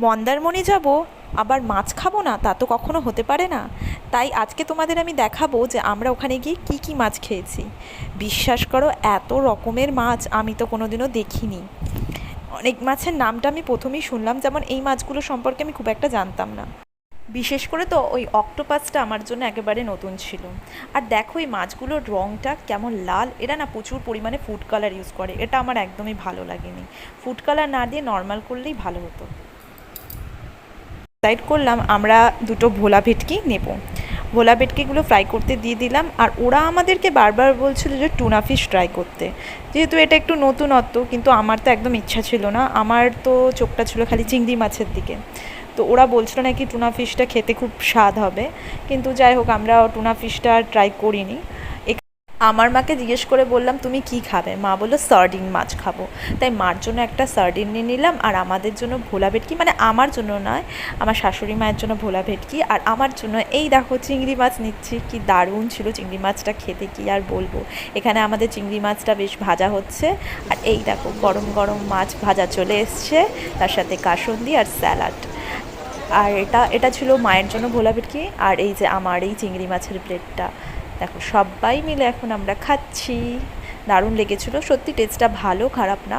মন্দারমণি যাব, আবার মাছ খাব না, তা তো কখনো হতে পারে না। তাই আজকে তোমাদের আমি দেখাবো যে আমরা ওখানে গিয়ে কী কী মাছ খেয়েছি। বিশ্বাস করো, এত রকমের মাছ আমি তো কোনোদিনও দেখিনি। অনেক মাছের নামটা আমি প্রথমেই শুনলাম, যেমন এই মাছগুলো সম্পর্কে আমি খুব একটা জানতাম না। বিশেষ করে তো ওই অক্টোপাসটা আমার জন্য একেবারে নতুন ছিল। আর দেখো এই মাছগুলোর রঙটা কেমন লাল, এরা না প্রচুর পরিমাণে ফুড কালার ইউজ করে, এটা আমার একদমই ভালো লাগেনি। ফুড কালার না দিয়ে নর্মাল করলেই ভালো হতো। ডিসাইড করলাম আমরা দুটো ভোলা ভেটকি নেব। ভোলা ভেটকিগুলো ফ্রাই করতে দিয়ে দিলাম আর ওরা আমাদেরকে বারবার বলছিল যে টুনা ফিশ ট্রাই করতে। যেহেতু এটা একটু নতুনত্ব, কিন্তু আমার তো একদম ইচ্ছা ছিল না। আমার তো চোখটা ছিল খালি চিংড়ি মাছের দিকে। তো ওরা বলছিল নাকি টুনা ফিশটা খেতে খুব স্বাদ হবে। কিন্তু যাই হোক আমরা টুনা ফিশটা ট্রাই করিনি। আমার মাকে জিজ্ঞেস করে বললাম, তুমি কি খাবে? মা বলল, সার্ডিন মাছ খাব। তাই মার জন্য একটা সার্ডিন নিয়ে নিলাম, আর আমাদের জন্য ভোলা ভেটকি মানে আমার জন্য নয়, আমার শাশুড়ি মায়ের জন্য ভোলা ভেটকি, আর আমার জন্য এই দেখো চিংড়ি মাছ নিচ্ছি, কি দারুণ ছিল চিংড়ি মাছটা খেতে, কি আর বলব। এখানে আমাদের চিংড়ি মাছটা বেশ ভাজা হচ্ছে, আর এই দেখো গরম গরম মাছ ভাজা চলে এসছে, তার সাথে কাসন্দি আর স্যালাড। আর এটা এটা ছিল মায়ের জন্য ভোলা ভেটকি, আর এই যে আমার এই চিংড়ি মাছের প্লেটটা। দেখো সবাই মিলে এখন আমরা খাচ্ছি। দারুণ লেগেছিলো সত্যি টেস্টটা ভালো খারাপ না।